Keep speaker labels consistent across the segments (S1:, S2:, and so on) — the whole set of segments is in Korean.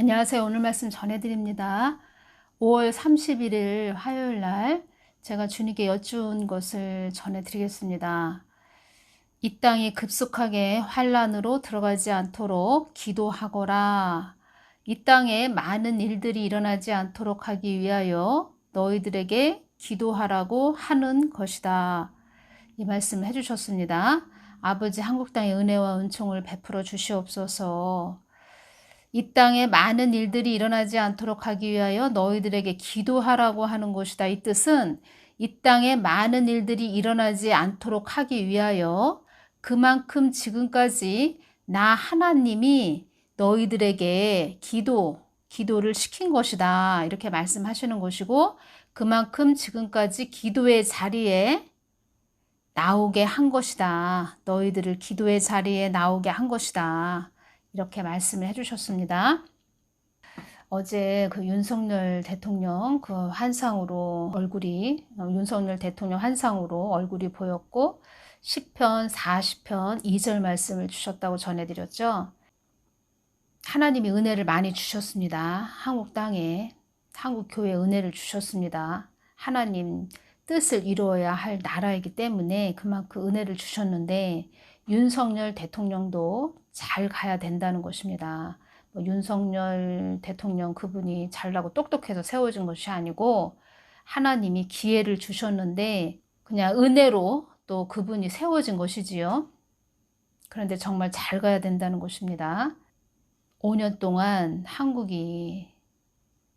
S1: 안녕하세요. 오늘 말씀 전해드립니다. 5월 31일 화요일 날 제가 주님께 여쭈은 것을 전해드리겠습니다. 이 땅이 급속하게 환란으로 들어가지 않도록 기도하거라. 이 땅에 많은 일들이 일어나지 않도록 하기 위하여 너희들에게 기도하라고 하는 것이다. 이 말씀을 해주셨습니다. 아버지 한국 땅의 은혜와 은총을 베풀어 주시옵소서. 이 땅에 많은 일들이 일어나지 않도록 하기 위하여 너희들에게 기도하라고 하는 것이다. 이 뜻은 이 땅에 많은 일들이 일어나지 않도록 하기 위하여 그만큼 지금까지 나 하나님이 너희들에게 기도, 기도를 시킨 것이다. 이렇게 말씀하시는 것이고 그만큼 지금까지 기도의 자리에 나오게 한 것이다. 너희들을 기도의 자리에 나오게 한 것이다. 이렇게 말씀을 해주셨습니다. 어제 그 윤석열 대통령 그 환상으로 얼굴이 윤석열 대통령 환상으로 얼굴이 보였고 10편 40편 2절 말씀을 주셨다고 전해드렸죠. 하나님이 은혜를 많이 주셨습니다. 한국 땅에 한국 교회 은혜를 주셨습니다. 하나님 뜻을 이루어야 할 나라이기 때문에 그만큼 은혜를 주셨는데 윤석열 대통령도 잘 가야 된다는 것입니다. 뭐 윤석열 대통령 그분이 잘나고 똑똑해서 세워진 것이 아니고 하나님이 기회를 주셨는데 그냥 은혜로 또 그분이 세워진 것이지요. 그런데 정말 잘 가야 된다는 것입니다. 5년 동안 한국이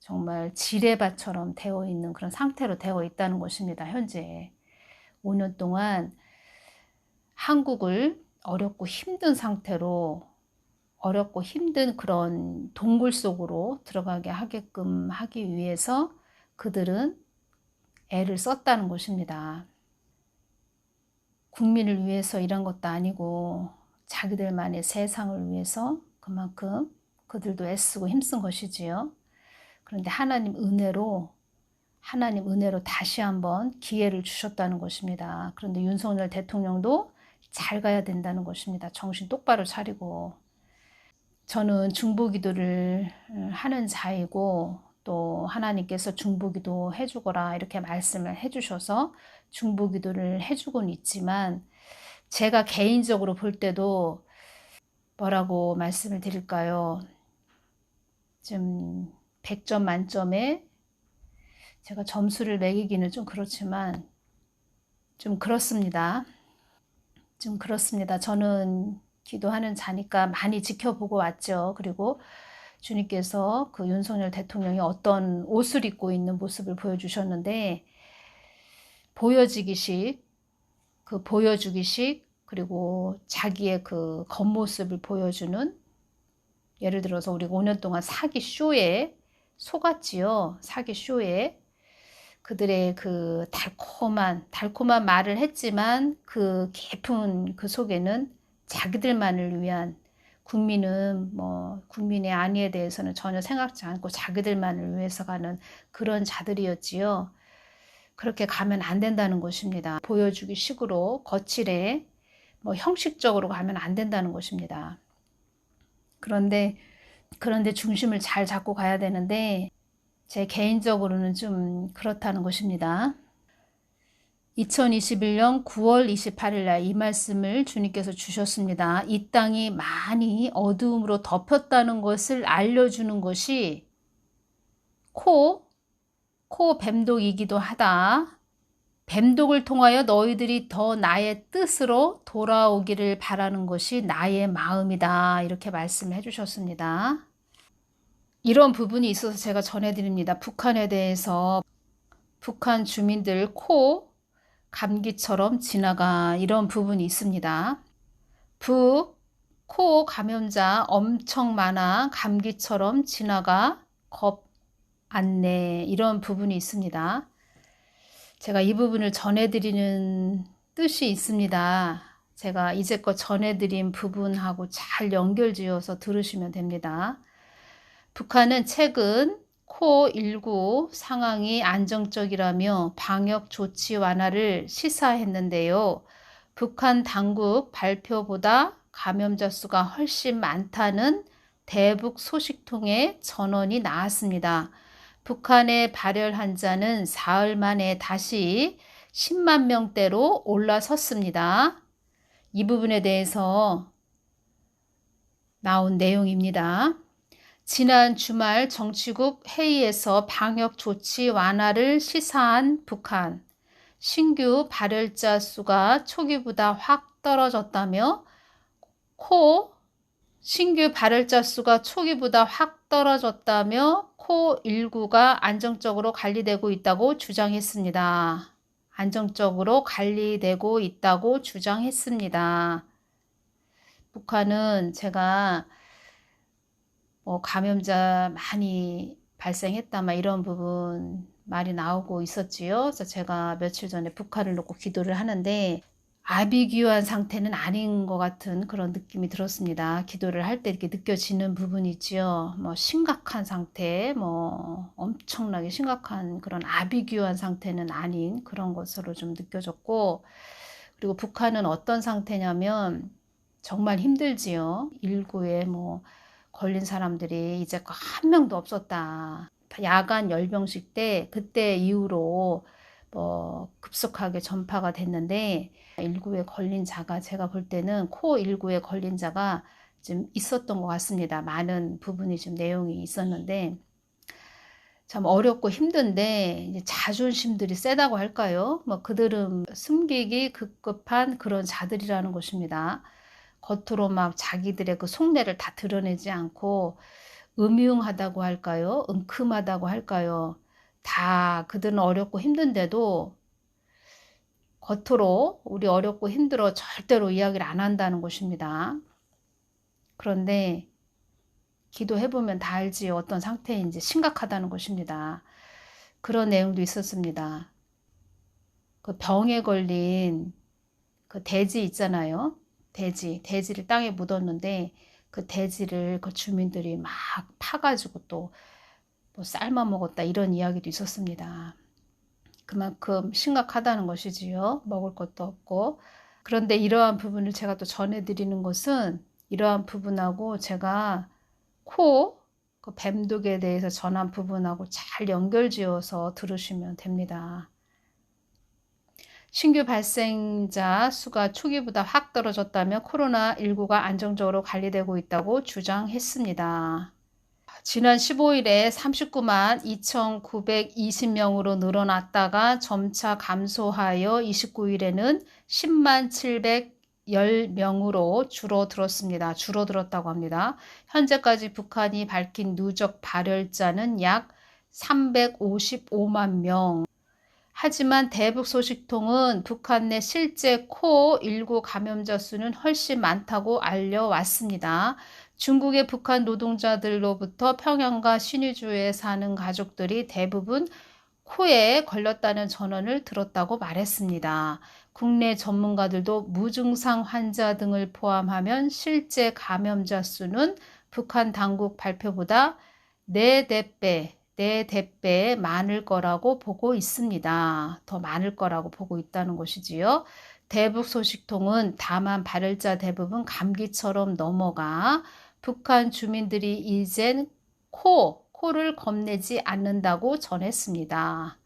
S1: 정말 지뢰밭처럼 되어 있는 그런 상태로 되어 있다는 것입니다. 현재 5년 동안 한국을 어렵고 힘든 상태로 어렵고 힘든 그런 동굴 속으로 들어가게 하게끔 하기 위해서 그들은 애를 썼다는 것입니다. 국민을 위해서 일한 것도 아니고 자기들만의 세상을 위해서 그만큼 그들도 애쓰고 힘쓴 것이지요. 그런데 하나님 은혜로 하나님 은혜로 다시 한번 기회를 주셨다는 것입니다. 그런데 윤석열 대통령도 잘 가야 된다는 것입니다. 정신 똑바로 차리고. 저는 중보기도를 하는 자이고 또 하나님께서 중보기도 해주거라 이렇게 말씀을 해주셔서 중보기도를 해주곤 있지만 제가 개인적으로 볼 때도 뭐라고 말씀을 드릴까요? 좀 100점 만점에 제가 점수를 매기기는 좀 그렇지만 좀 그렇습니다. 좀 그렇습니다. 저는 기도하는 자니까 많이 지켜보고 왔죠. 그리고 주님께서 그 윤석열 대통령이 어떤 옷을 입고 있는 모습을 보여주셨는데 보여지기식 그 보여주기식 그리고 자기의 그 겉모습을 보여주는 예를 들어서 우리가 5년 동안 사기 쇼에 속았지요. 사기 쇼에 그들의 그 달콤한 달콤한 말을 했지만 그 깊은 그 속에는 자기들만을 위한 국민은 뭐 국민의 안위에 대해서는 전혀 생각지 않고 자기들만을 위해서 가는 그런 자들이었지요. 그렇게 가면 안 된다는 것입니다. 보여주기 식으로 거칠에 뭐 형식적으로 가면 안 된다는 것입니다. 그런데 그런데 중심을 잘 잡고 가야 되는데 제 개인적으로는 좀 그렇다는 것입니다. 2021년 9월 28일 날 이 말씀을 주님께서 주셨습니다. 이 땅이 많이 어두움으로 덮였다는 것을 알려주는 것이 코, 코 뱀독이기도 하다. 뱀독을 통하여 너희들이 더 나의 뜻으로 돌아오기를 바라는 것이 나의 마음이다. 이렇게 말씀을 해주셨습니다. 이런 부분이 있어서 제가 전해드립니다. 북한에 대해서 북한 주민들 코 감기처럼 지나가 이런 부분이 있습니다. 북, 코 감염자 엄청 많아 감기처럼 지나가 겁 안내 이런 부분이 있습니다. 제가 이 부분을 전해드리는 뜻이 있습니다. 제가 이제껏 전해드린 부분하고 잘 연결지어서 들으시면 됩니다. 북한은 최근 코19 상황이 안정적이라며 방역 조치 완화를 시사했는데요. 북한 당국 발표보다 감염자 수가 훨씬 많다는 대북 소식통의 전원이 나왔습니다. 북한의 발열 환자는 사흘 만에 다시 10만 명대로 올라섰습니다. 이 부분에 대해서 나온 내용입니다. 지난 주말 정치국 회의에서 방역 조치 완화를 시사한 북한. 신규 발열자 수가 초기보다 확 떨어졌다며 코 신규 발열자 수가 초기보다 확 떨어졌다며 코19가 안정적으로 관리되고 있다고 주장했습니다. 안정적으로 관리되고 있다고 주장했습니다. 북한은 제가 뭐 감염자 많이 발생했다 막 이런 부분 말이 나오고 있었지요. 그래서 제가 며칠 전에 북한을 놓고 기도를 하는데 아비규환 상태는 아닌 것 같은 그런 느낌이 들었습니다. 기도를 할 때 이렇게 느껴지는 부분이 있지요. 뭐 심각한 상태, 뭐 엄청나게 심각한 그런 아비규환 상태는 아닌 그런 것으로 좀 느껴졌고, 그리고 북한은 어떤 상태냐면 정말 힘들지요. 일구에 뭐 걸린 사람들이 이제 한 명도 없었다. 야간 열병식 때 그때 이후로 뭐 급속하게 전파가 됐는데 19에 걸린 자가 제가 볼 때는 코 19에 걸린 자가 좀 있었던 것 같습니다. 많은 부분이 좀 내용이 있었는데 참 어렵고 힘든데 자존심들이 세다고 할까요? 뭐 그들은 숨기기 급급한 그런 자들이라는 것입니다. 겉으로 막 자기들의 그 속내를 다 드러내지 않고 음흉하다고 할까요? 은큼하다고 할까요? 다 그들은 어렵고 힘든데도 겉으로 우리 어렵고 힘들어 절대로 이야기를 안 한다는 것입니다. 그런데 기도해보면 다 알지 어떤 상태인지 심각하다는 것입니다. 그런 내용도 있었습니다. 그 병에 걸린 그 돼지 있잖아요. 돼지, 돼지를 땅에 묻었는데 그 돼지를 그 주민들이 막 파가지고 또 뭐 삶아 먹었다 이런 이야기도 있었습니다. 그만큼 심각하다는 것이지요. 먹을 것도 없고. 그런데 이러한 부분을 제가 또 전해드리는 것은 이러한 부분하고 제가 코, 그 뱀독에 대해서 전한 부분하고 잘 연결지어서 들으시면 됩니다. 신규 발생자 수가 초기보다 확 떨어졌다며 코로나19가 안정적으로 관리되고 있다고 주장했습니다. 지난 15일에 39만 2,920명으로 늘어났다가 점차 감소하여 29일에는 10만 710명으로 줄어들었습니다. 줄어들었다고 합니다. 현재까지 북한이 밝힌 누적 발열자는 약 355만 명. 하지만 대북 소식통은 북한 내 실제 코19 감염자 수는 훨씬 많다고 알려왔습니다. 중국의 북한 노동자들로부터 평양과 신의주에 사는 가족들이 대부분 코에 걸렸다는 전원을 들었다고 말했습니다. 국내 전문가들도 무증상 환자 등을 포함하면 실제 감염자 수는 북한 당국 발표보다 4대배, 내 대배 많을 거라고 보고 있습니다. 더 많을 거라고 보고 있다는 것이지요. 대북 소식통은 다만 발열자 대부분 감기처럼 넘어가 북한 주민들이 이젠 코, 코를 겁내지 않는다고 전했습니다.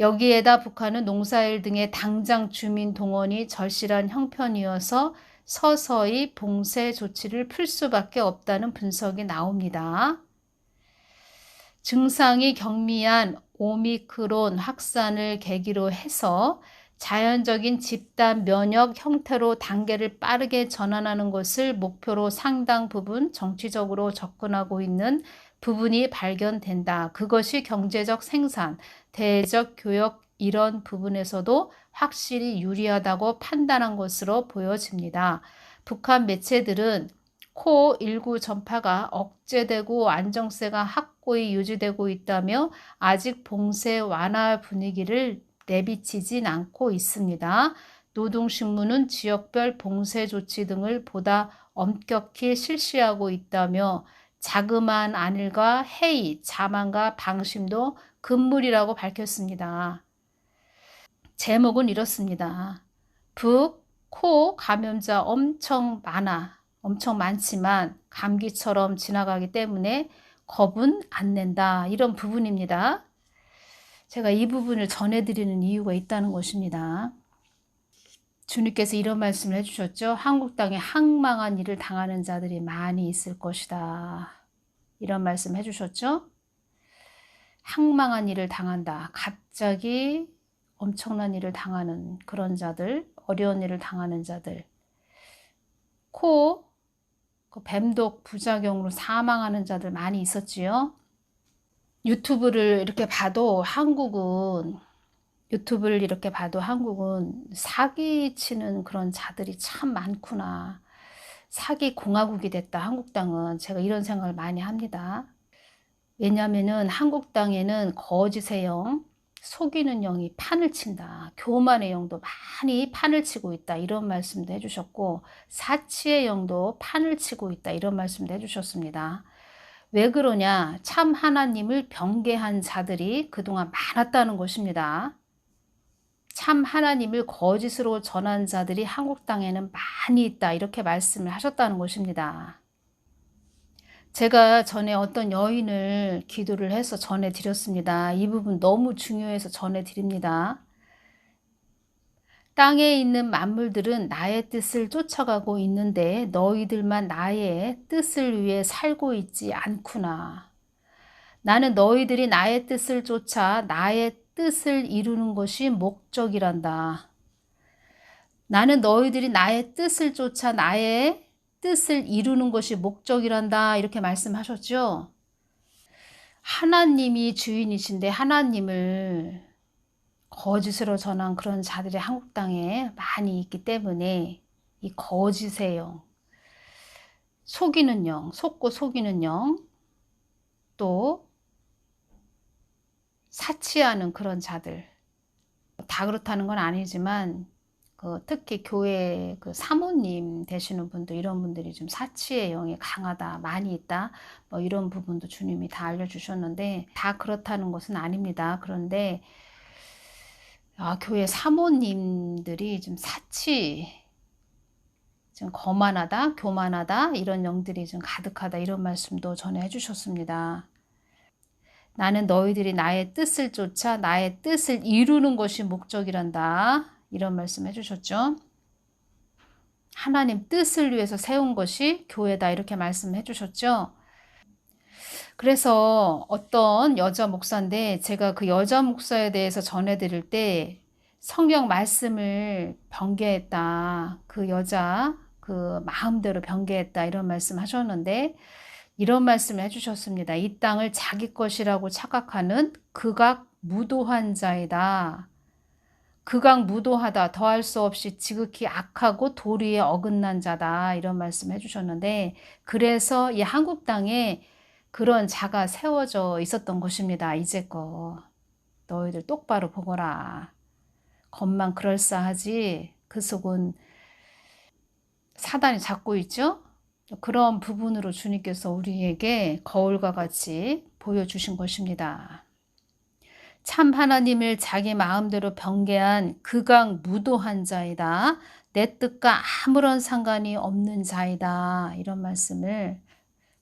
S1: 여기에다 북한은 농사일 등의 당장 주민 동원이 절실한 형편이어서 서서히 봉쇄 조치를 풀 수밖에 없다는 분석이 나옵니다. 증상이 경미한 오미크론 확산을 계기로 해서 자연적인 집단 면역 형태로 단계를 빠르게 전환하는 것을 목표로 상당 부분 정치적으로 접근하고 있는 부분이 발견된다. 그것이 경제적 생산, 대적 교역 이런 부분에서도 확실히 유리하다고 판단한 것으로 보여집니다. 북한 매체들은 코19 전파가 억제되고 안정세가 확 고히 유지되고 있다며 아직 봉쇄 완화 분위기를 내비치진 않고 있습니다. 노동신문은 지역별 봉쇄 조치 등을 보다 엄격히 실시하고 있다며 자그마한 안일과 해이, 자만과 방심도 금물이라고 밝혔습니다. 제목은 이렇습니다. 북, 코 감염자 엄청 많아. 엄청 많지만 감기처럼 지나가기 때문에 겁은 안 낸다. 이런 부분입니다. 제가 이 부분을 전해드리는 이유가 있다는 것입니다. 주님께서 이런 말씀을 해주셨죠. 한국 땅에 항망한 일을 당하는 자들이 많이 있을 것이다. 이런 말씀 해주셨죠. 항망한 일을 당한다. 갑자기 엄청난 일을 당하는 그런 자들, 어려운 일을 당하는 자들. 코, 그 뱀독 부작용으로 사망하는 자들 많이 있었지요. 유튜브를 이렇게 봐도 한국은 유튜브를 이렇게 봐도 한국은 사기치는 그런 자들이 참 많구나. 사기 공화국이 됐다. 한국 땅은 제가 이런 생각을 많이 합니다. 왜냐하면은 한국 땅에는 거짓의 영, 속이는 영이 판을 친다. 교만의 영도 많이 판을 치고 있다. 이런 말씀도 해주셨고 사치의 영도 판을 치고 있다. 이런 말씀도 해주셨습니다. 왜 그러냐? 참 하나님을 병개한 자들이 그동안 많았다는 것입니다. 참 하나님을 거짓으로 전한 자들이 한국 땅에는 많이 있다. 이렇게 말씀을 하셨다는 것입니다. 제가 전에 어떤 여인을 기도를 해서 전해드렸습니다. 이 부분 너무 중요해서 전해드립니다. 땅에 있는 만물들은 나의 뜻을 쫓아가고 있는데 너희들만 나의 뜻을 위해 살고 있지 않구나. 나는 너희들이 나의 뜻을 쫓아 나의 뜻을 이루는 것이 목적이란다. 나는 너희들이 나의 뜻을 쫓아 나의 뜻을 이루는 것이 목적이란다. 이렇게 말씀하셨죠. 하나님이 주인이신데 하나님을 거짓으로 전한 그런 자들이 한국 땅에 많이 있기 때문에 이 거짓의 영, 속이는 영, 속고 속이는 영, 또 사치하는 그런 자들. 다 그렇다는 건 아니지만 그 특히 교회 그 사모님 되시는 분도 이런 분들이 좀 사치의 영이 강하다, 많이 있다, 뭐 이런 부분도 주님이 다 알려주셨는데 다 그렇다는 것은 아닙니다. 그런데 아, 교회 사모님들이 좀 사치, 좀 거만하다, 교만하다 이런 영들이 좀 가득하다 이런 말씀도 전해 해주셨습니다. 나는 너희들이 나의 뜻을 쫓아 나의 뜻을 이루는 것이 목적이란다. 이런 말씀 해 주셨죠. 하나님 뜻을 위해서 세운 것이 교회다 이렇게 말씀해 주셨죠. 그래서 어떤 여자 목사인데 제가 그 여자 목사에 대해서 전해 드릴 때 성경 말씀을 변개했다. 그 여자 그 마음대로 변개했다 이런 말씀 하셨는데 이런 말씀을 해주셨습니다. 이 땅을 자기 것이라고 착각하는 극악 무도한 자이다. 극악 무도하다 더할 수 없이 지극히 악하고 도리에 어긋난 자다 이런 말씀 해주셨는데 그래서 이 한국 땅에 그런 자가 세워져 있었던 것입니다. 이제껏 너희들 똑바로 보거라. 겉만 그럴싸하지 그 속은 사단이 잡고 있죠. 그런 부분으로 주님께서 우리에게 거울과 같이 보여주신 것입니다. 참 하나님을 자기 마음대로 변개한 극악 무도한 자이다. 내 뜻과 아무런 상관이 없는 자이다. 이런 말씀을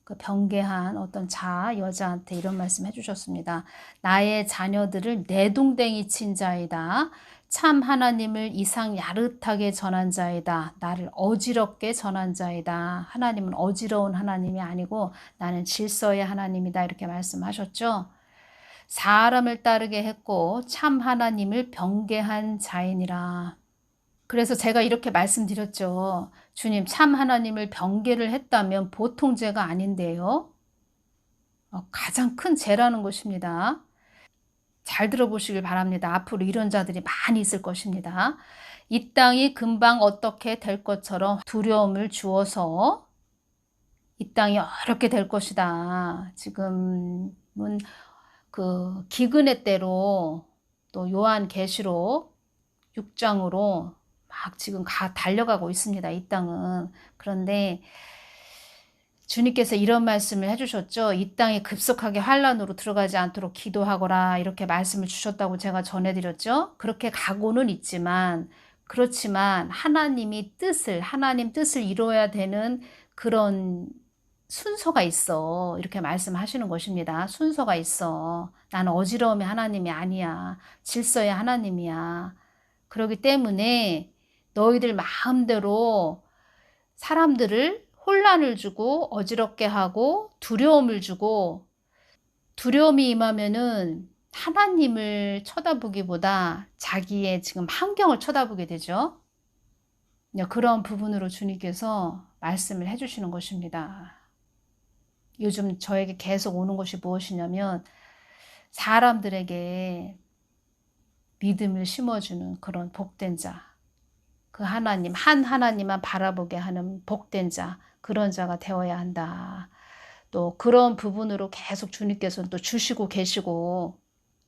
S1: 그 변개한 어떤 자, 여자한테 이런 말씀 해주셨습니다. 나의 자녀들을 내동댕이 친 자이다. 참 하나님을 이상 야릇하게 전한 자이다. 나를 어지럽게 전한 자이다. 하나님은 어지러운 하나님이 아니고 나는 질서의 하나님이다. 이렇게 말씀하셨죠. 사람을 따르게 했고 참 하나님을 병개한 자이니라. 그래서 제가 이렇게 말씀드렸죠. 주님, 참 하나님을 병개를 했다면 보통 죄가 아닌데요. 어, 가장 큰 죄라는 것입니다. 잘 들어보시길 바랍니다. 앞으로 이런 자들이 많이 있을 것입니다. 이 땅이 금방 어떻게 될 것처럼 두려움을 주어서 이 땅이 어렵게 될 것이다. 지금은 그 기근의 때로 또 요한 계시록 6장으로 막 지금 가 달려가고 있습니다. 이 땅은. 그런데 주님께서 이런 말씀을 해주셨죠. 이 땅이 급속하게 환란으로 들어가지 않도록 기도하거라 이렇게 말씀을 주셨다고 제가 전해드렸죠. 그렇게 가고는 있지만 그렇지만 하나님이 뜻을 하나님 뜻을 이루어야 되는 그런 순서가 있어. 이렇게 말씀하시는 것입니다. 순서가 있어. 나는 어지러움의 하나님이 아니야. 질서의 하나님이야. 그렇기 때문에 너희들 마음대로 사람들을 혼란을 주고 어지럽게 하고 두려움을 주고 두려움이 임하면은 하나님을 쳐다보기보다 자기의 지금 환경을 쳐다보게 되죠. 그런 부분으로 주님께서 말씀을 해주시는 것입니다. 요즘 저에게 계속 오는 것이 무엇이냐면 사람들에게 믿음을 심어주는 그런 복된 자, 그 하나님, 한 하나님만 바라보게 하는 복된 자, 그런 자가 되어야 한다. 또 그런 부분으로 계속 주님께서는 또 주시고 계시고,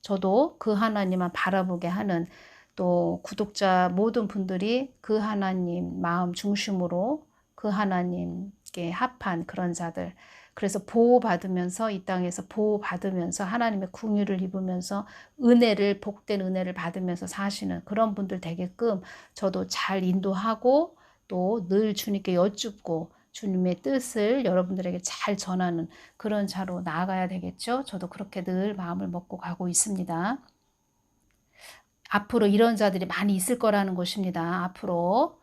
S1: 저도 그 하나님만 바라보게 하는 또 구독자 모든 분들이 그 하나님 마음 중심으로 그 하나님께 합한 그런 자들, 그래서 보호받으면서 이 땅에서 보호받으면서 하나님의 궁유를 입으면서 은혜를 복된 은혜를 받으면서 사시는 그런 분들 되게끔 저도 잘 인도하고 또 늘 주님께 여쭙고 주님의 뜻을 여러분들에게 잘 전하는 그런 자로 나아가야 되겠죠. 저도 그렇게 늘 마음을 먹고 가고 있습니다. 앞으로 이런 자들이 많이 있을 거라는 것입니다. 앞으로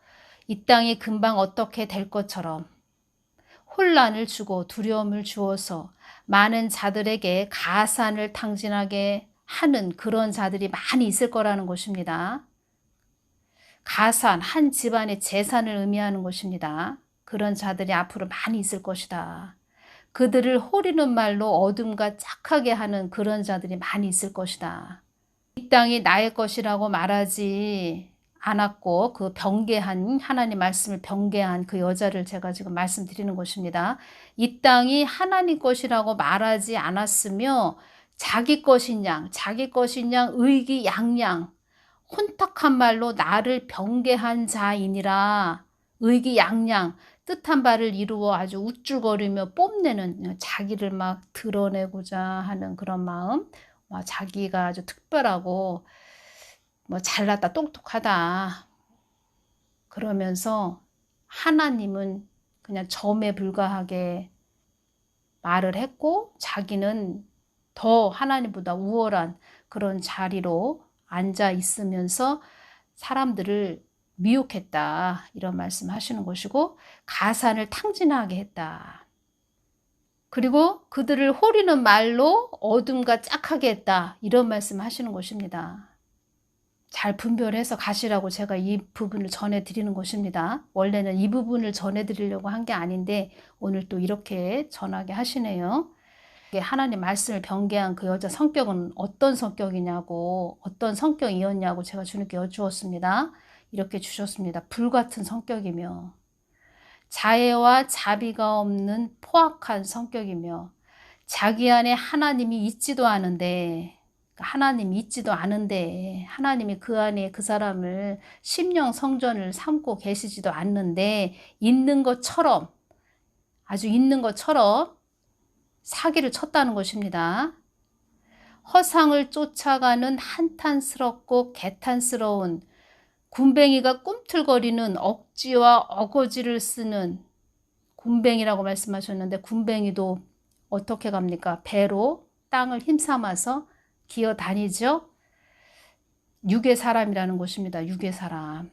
S1: 이 땅이 금방 어떻게 될 것처럼 혼란을 주고 두려움을 주어서 많은 자들에게 가산을 탕진하게 하는 그런 자들이 많이 있을 거라는 것입니다. 가산, 한 집안의 재산을 의미하는 것입니다. 그런 자들이 앞으로 많이 있을 것이다. 그들을 호리는 말로 어둠과 짝하게 하는 그런 자들이 많이 있을 것이다. 이 땅이 나의 것이라고 말하지 않았고 그 병개한 하나님 말씀을 병개한 그 여자를 제가 지금 말씀드리는 것입니다. 이 땅이 하나님 것이라고 말하지 않았으며 자기 것인 양, 자기 것인 양 의기양양 혼탁한 말로 나를 병개한 자이니라 의기양양 뜻한 바를 이루어 아주 우쭐거리며 뽐내는 자기를 막 드러내고자 하는 그런 마음, 자기가 아주 특별하고 뭐 잘났다 똑똑하다 그러면서 하나님은 그냥 점에 불과하게 말을 했고 자기는 더 하나님보다 우월한 그런 자리로 앉아 있으면서 사람들을 미혹했다 이런 말씀 하시는 것이고 가산을 탕진하게 했다. 그리고 그들을 호리는 말로 어둠과 짝하게 했다 이런 말씀 하시는 것입니다. 잘 분별해서 가시라고 제가 이 부분을 전해드리는 것입니다. 원래는 이 부분을 전해드리려고 한 게 아닌데 오늘 또 이렇게 전하게 하시네요. 하나님 말씀을 변개한 그 여자 성격은 어떤 성격이냐고 어떤 성격이었냐고 제가 주님께 여쭈었습니다. 이렇게 주셨습니다. 불같은 성격이며 자애와 자비가 없는 포악한 성격이며 자기 안에 하나님이 있지도 않은데 하나님 있지도 않은데 하나님이 그 안에 그 사람을 심령 성전을 삼고 계시지도 않는데 있는 것처럼 아주 있는 것처럼 사기를 쳤다는 것입니다. 허상을 쫓아가는 한탄스럽고 개탄스러운 군뱅이가 꿈틀거리는 억지와 어거지를 쓰는 군뱅이라고 말씀하셨는데 군뱅이도 어떻게 갑니까? 배로 땅을 힘삼아서 기어 다니죠. 육의 사람이라는 것입니다. 육의 사람.